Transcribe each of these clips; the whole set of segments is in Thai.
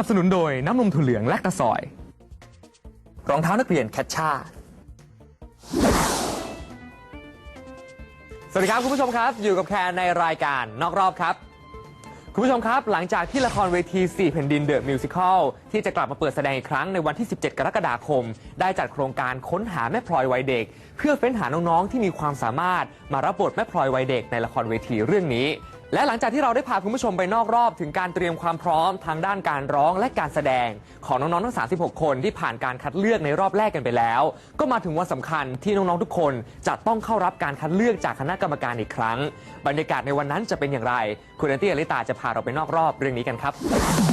นับสนุนโดยน้ำนมถั่วเหลืองและกระสอย รองเท้านักเรียนแคชช่าสวัสดีครับคุณผู้ชมครับ อยู่กับแคนในรายการนอกรอบครับ คุณผู้ชมครับ หลังจากที่ละครเวที 4 แผ่นดินเดอะมิวสิคลที่จะกลับมาเปิดแสดงอีกครั้งในวันที่ 17 กรกฎาคม ได้จัดโครงการค้นหาแม่พลอยวัยเด็ก เพื่อเฟ้นหาน้อง ๆ ที่มีความสามารถมารับบทแม่พลอยวัยเด็กในละครเวทีเรื่องนี้ และหลังจากที่เราได้พาคุณผู้ชมไปนอกรอบถึงการเตรียมความพร้อมทางด้านการร้องและการแสดง ของน้องๆทั้ง 36 คนที่ผ่านการคัดเลือกในรอบแรกกันไปแล้ว ก็มาถึงวันสำคัญที่น้องๆทุกคนจะต้องเข้ารับการคัดเลือกจากคณะกรรมการอีกครั้ง บรรยากาศในวันนั้นจะเป็นอย่างไร คุณแอนตี้อลิตาจะพาเราไปนอกรอบเรื่องนี้กันครับ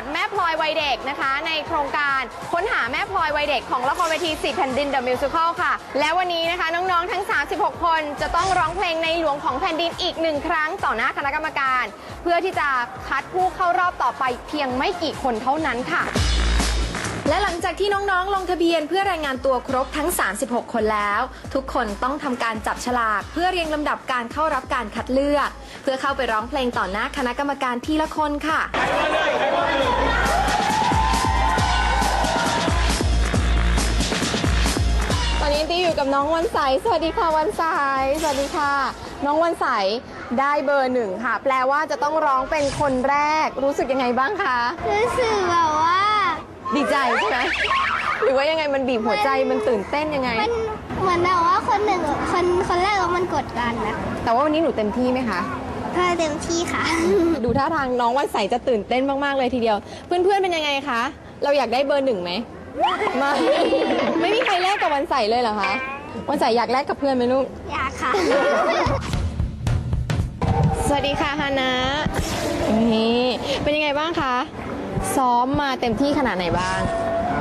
ทแม่พลอยวัยเด็กนะคะ ในโครงการค้นหาแม่พลอยวัยเด็กของละครเวที4แผ่นดินเดอะมิวสิควลค่ะ และวันนี้นะคะน้องๆทั้ง 36 คนจะต้องร้องเพลงในหลวงของแผ่นดินอีกหนึ่งครั้งต่อหน้าคณะกรรมการ เพื่อที่จะคัดผู้เข้ารอบต่อไปเพียงไม่กี่คนเท่านั้นค่ะ และหลังจากที่น้องๆ ลงทะเบียนเพื่อรายงานตัวครบทั้ง 36 คนแล้ว ทุกคนต้องทำการจับฉลาก เพื่อเรียงลำดับการเข้ารับการคัดเลือก เพื่อเข้าไปร้องเพลงต่อหน้าคณะกรรมการทีละคนค่ะตอนนี้ตี้อยู่กับน้องวันใส สวัสดีค่ะวันใส สวัสดีค่ะ น้องวันใสได้เบอร์หนึ่งค่ะ แปลว่าจะต้องร้องเป็นคนแรก รู้สึกยังไงบ้างคะ รู้สึกแบบว่า ดีใจใช่ไหมหรือว่ายังไงมันบีบหัวใจมันตื่นเต้นยังไง มันเหมือนแบบว่าคนหนึ่งคนคนแรกแล้วมันกดดันนะแต่ว่าวันนี้หนูเต็มที่ไหมคะก็เต็มที่ค่ะ ดูท่าทางน้องวันใสจะตื่นเต้นมาก ๆ เลยทีเดียว เพื่อน ๆ เป็นยังไงคะ เราอยากได้เบอร์หนึ่งไหมไมาไม่มีใครแลกกับวันใสเลยเหรอคะวันใสอยากแลกกับเพื่อนไหมลูก อยากค่ะ สวัสดีค่ะฮานะนี่เป็นยังไงบ้างคะ ซ้อมมาเต็มที่ขนาดไหนบ้าง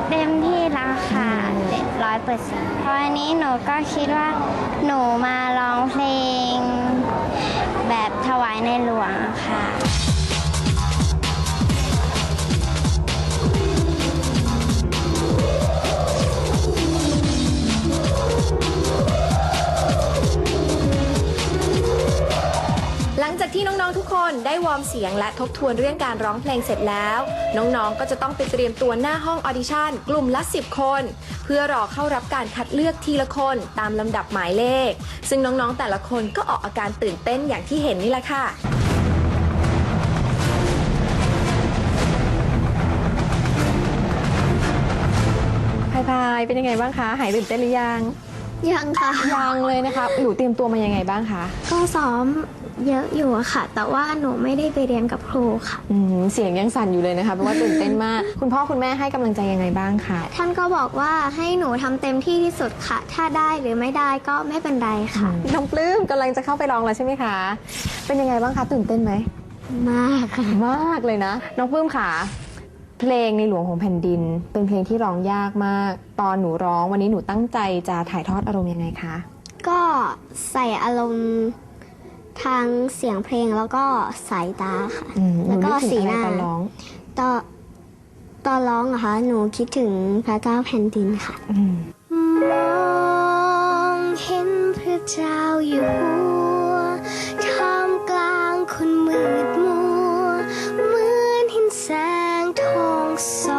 เต็มที่แล้วค่ะร้อยเปอร์เซ็นต์เพราะอันนี้หนูก็คิดว่าหนูมาร้องเพลง แบบถวายในหลวงค่ะ วอร์มเสียงและทบทวนเรื่องการร้องเพลงเสร็จแล้ว น้องๆ ก็จะต้องไปเตรียมตัวหน้าห้องออดิชั่นกลุ่มละ 10 คน เพื่อรอเข้ารับการคัดเลือกทีละคนตามลำดับหมายเลข ซึ่งน้องๆ แต่ละคนก็ออกอาการตื่นเต้นอย่างที่เห็นนี่แหละค่ะพายพายเป็นยังไงบ้างคะ หายตื่นเต้นหรือยัง ยังค่ะ ยังเลยนะคะ หนูเตรียมตัวมายังไงบ้างคะ ก็ซ้อม เยอะอยู่อะค่ะ แต่ว่าหนูไม่ได้ไปเรียนกับครูค่ะ อืมเสียงยังสั่นอยู่เลยนะคะเพราะว่าตื่นเต้นมาก คุณพ่อคุณแม่ให้กำลังใจยังไงบ้างคะท่านก็บอกว่าให้หนูทำเต็มที่ที่สุดค่ะ ถ้าได้หรือไม่ได้ก็ไม่เป็นไรค่ะ น้องปลื้มกำลังจะเข้าไปร้องแล้วใช่ไหมคะ เป็นยังไงบ้างคะตื่นเต้นไหมมากค่ะมากเลยนะ น้องปลื้มค่ะ เพลงในหลวงของแผ่นดิน เป็นเพลงที่ร้องยากมาก ตอนหนูร้องวันนี้หนูตั้งใจจะถ่ายทอดอารมณ์ยังไงคะ ก็ใส่อารมณ์ ทางเสียงเพลงแล้วก็สายตาค่ะ อืมหแล้วนูก็นึกถึสีงอะหไรน้าตอนร้อง ตอนตอนร้องอะคะหนูคิดถึงพระเจ้าแผ่นดินค่ะ อืม มองเห็นพระเจ้าอยู่หัวท่ามกลางคนมืดมัวเหมือนเห็นแสงทองส่อง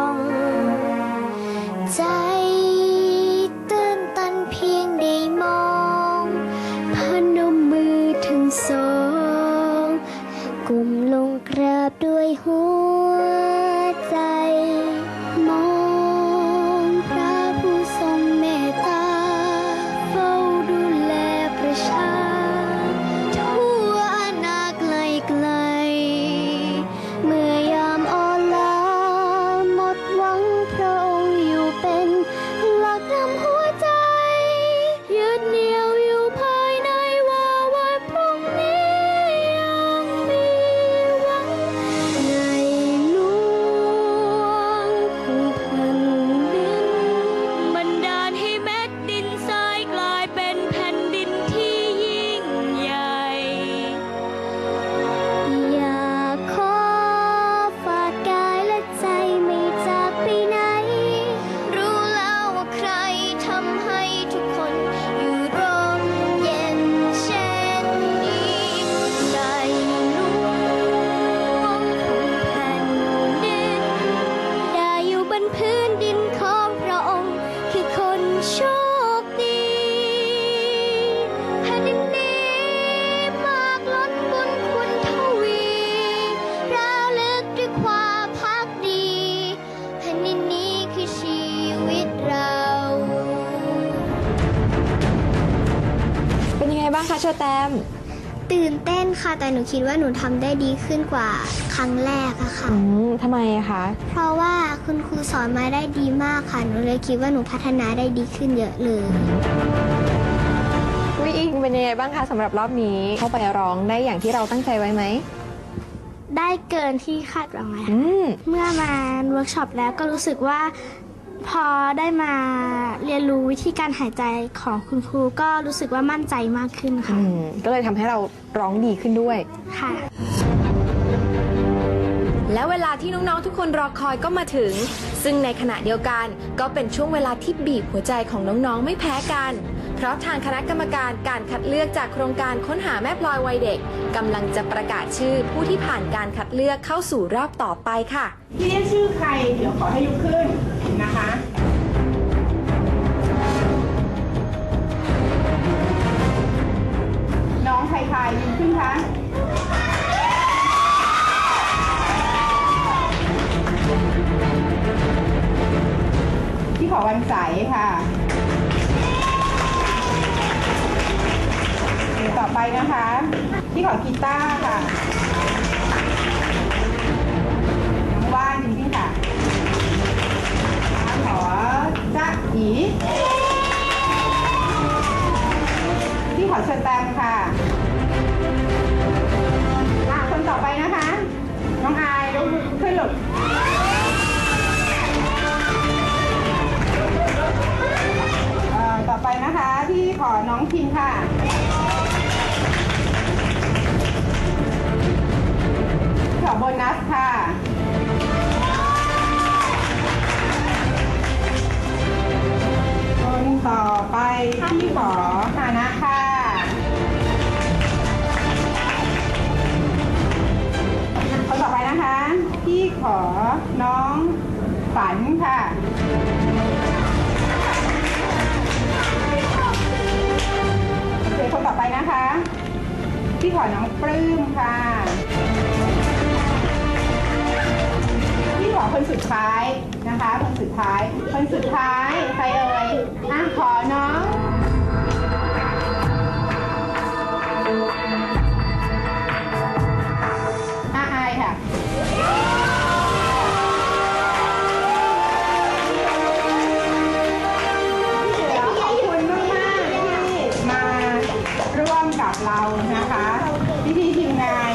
เชอแตมตื่นเต้นค่ะแต่หนูคิดว่าหนูทำได้ดีขึ้นกว่าครั้งแรกอะค่ะ อืมทำไมอะคะ เพราะว่าคุณครูสอนมาได้ดีมากค่ะ หนูเลยคิดว่าหนูพัฒนาได้ดีขึ้นเยอะเลย วิอิงเป็นยังไงบ้างคะสำหรับรอบนี้เข้าไปร้องได้อย่างที่เราตั้งใจไว้ไหม ได้เกินที่คาดหวังไว้อืม เมื่อมาเวิร์กช็อปแล้วก็รู้สึกว่า พอได้มาเรียนรู้วิธีการหายใจของคุณครูก็รู้สึกว่ามั่นใจมากขึ้นค่ะ อืมก็เลยทำให้เราร้องดีขึ้นด้วย ค่ะ และเวลาที่น้อง ๆ ทุกคนรอคอยก็มาถึง ซึ่งในขณะเดียวกันก็เป็นช่วงเวลาที่บีบหัวใจของน้อง ๆ ไม่แพ้กัน เพราะทางคณะกรรมการการคัดเลือกจากโครงการค้นหาแม่พลอยวัยเด็กกำลังจะประกาศชื่อผู้ที่ผ่านการคัดเลือกเข้าสู่รอบต่อไปค่ะ ที่เรียกชื่อใคร เดี๋ยวขอให้ลุกขึ้นนะคะน้ กีตาร์ค่ะน้องว่านจริงๆค่ะขอจ๊ะอีที่ขอเชิญแตมค่ะอะ คนต่อไปนะคะ น้องอายลุกขึ้นหลุดเอ่อต่อไปนะคะที่ขอน้องพิมค่ะ ขอโบนัสค่ะคนต่อไปที่ขอฐานะค่ะคนต่อไปนะคะที่ขอน้องฝันค่ะโอเคคนต่อไปนะคะที่ขอน้องปลื้มค่ะ ขอคนสุดท้ายนะคะ คนสุดท้าย คนสุดท้ายใครเอ่ยอะขอน้องอาอายค่ะขอบคุณมากๆที่มาร่วมกับเรานะคะพี่พี่ๆทีมงาน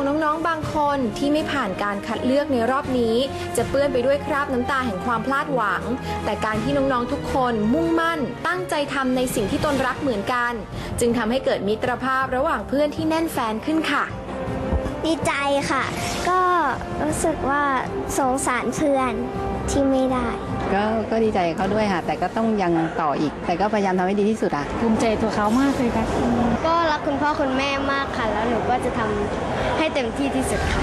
ของน้องๆ บางคนที่ไม่ผ่านการคัดเลือกในรอบนี้ จะเปื้อนไปด้วยคราบน้ำตาแห่งความพลาดหวัง แต่การที่น้องๆ ทุกคนมุ่งมั่น ตั้งใจทำในสิ่งที่ตนรักเหมือนกัน จึงทำให้เกิดมิตรภาพระหว่างเพื่อนที่แน่นแฟนขึ้นค่ะ ดีใจค่ะ ก็รู้สึกว่าสงสารเพื่อนที่ไม่ได้ ก็ก็ดีใจกับเขาด้วยค่ะ แต่ก็ต้องยังต่ออีก แต่ก็พยายามทำให้ดีที่สุดอะภูมิใจตัวเขามากเลยค่ะก็รักคุณพ่อคุณแม่มากค่ะ แล้วหนูก็จะทำให้เต็มที่ที่สุดค่ะ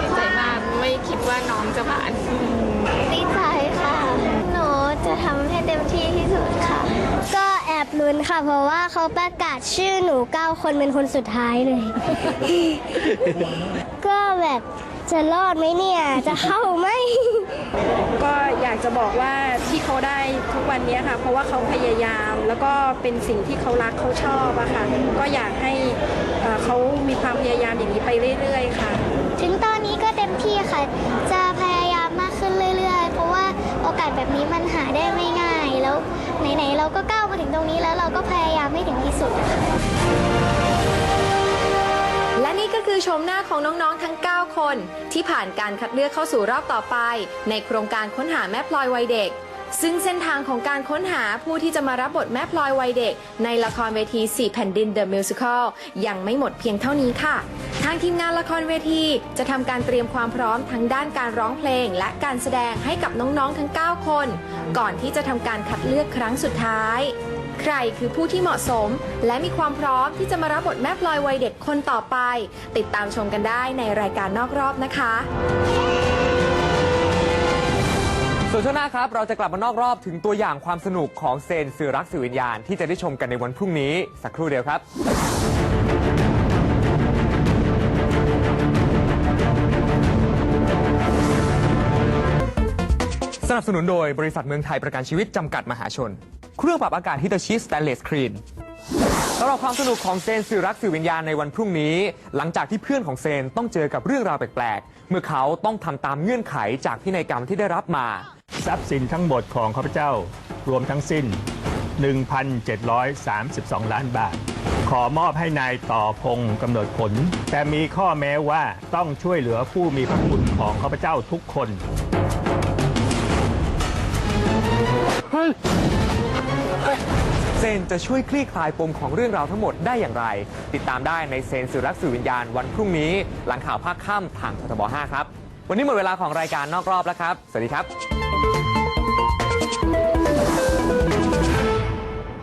ดีใจมากไม่คิดว่าน้องจะผ่านดีใจค่ะ หนูจะทำให้เต็มที่ที่สุดค่ะ ก็แอบลุ้นค่ะ เพราะว่าเขาประกาศชื่อหนูเก้าคนเป็นคนสุดท้ายเลย ก็แบบ จะรอดไหมเนี่ย จะเข้าไหม ก็อยากจะบอกว่าที่เขาได้ทุกวันนี้ค่ะ เพราะว่าเขาพยายามแล้วก็เป็นสิ่งที่เขารักเขาชอบอะค่ะ ก็อยากให้เอ่อเขามีความพยายามอย่างนี้ไปเรื่อย ๆ ค่ะ ถึงตอนนี้ก็เต็มที่ค่ะ จะพยายามมากขึ้นเรื่อย ๆ เพราะว่าโอกาสแบบนี้มันหาได้ไม่ง่ายแล้วไหนๆเราก็ก้าวมาถึงตรงนี้แล้วเราก็พยายามให้ถึงที่สุดอะค่ะและนี่ก็ คือชมหน้าของน้องๆทั้ง 9 คน ที่ผ่านการคัดเลือกเข้าสู่รอบต่อไป ในโครงการค้นหาแม่พลอยวัยเด็ก ซึ่งเส้นทางของการค้นหาผู้ที่จะมารับบทแม่พลอยวัยเด็ก ในละครเวที 4 แผ่นดิน The Musical ยังไม่หมดเพียงเท่านี้ค่ะ ทางทีมงานละครเวทีจะทำการเตรียมความพร้อมทั้งด้านการร้องเพลง และการแสดงให้กับน้องๆทั้ง 9 คน ก่อนที่จะทำการคัดเลือกครั้งสุดท้าย ใครคือผู้ที่เหมาะสม และมีความพร้อมที่จะมารับบทแม่พลอยวัยเด็กคนต่อไป ติดตามชมกันได้ในรายการนอกรอบนะคะส่วนช่วงหน้าครับ เราจะกลับมานอกรอบถึงตัวอย่างความสนุกของเซนสื่อรักสื่อวิญญาณที่จะได้ชมกันในวันพรุ่งนี้ สักครู่เดียวครับ สนับสนุนโดยบริษัทเมืองไทยประกันชีวิตจำกัดมหาชน เครื่องปรับอากาศฮิตาชิสแตนเลสครีนสำหรับความสนุกของเซนสื่อรักสื่อวิญญาณในวันพรุ่งนี้ หลังจากที่เพื่อนของเซนต้องเจอกับเรื่องราวแปลกๆ เมื่อเขาต้องทำตามเงื่อนไขจากพินัยกรรมที่ได้รับมา ทรัพย์สินทั้งหมดของข้าพเจ้ารวมทั้งสิ้น 1,732 ล้านบาท ขอมอบให้นายต่อพงศ์กำเนิดผล แต่มีข้อแม้ว่าต้องช่วยเหลือผู้มีพระคุณของข้าพเจ้าทุกคนเซนจะช่วยคลี่คลายปมของเรื่องราวทั้งหมดได้อย่างไร ติดตามได้ในเซนสื่อรักสื่อวิญญาณวันพรุ่งนี้ หลังข่าวภาคค่ำทางททบ5ครับ วันนี้หมดเวลาของรายการนอกรอบแล้วครับ สวัสดีครับ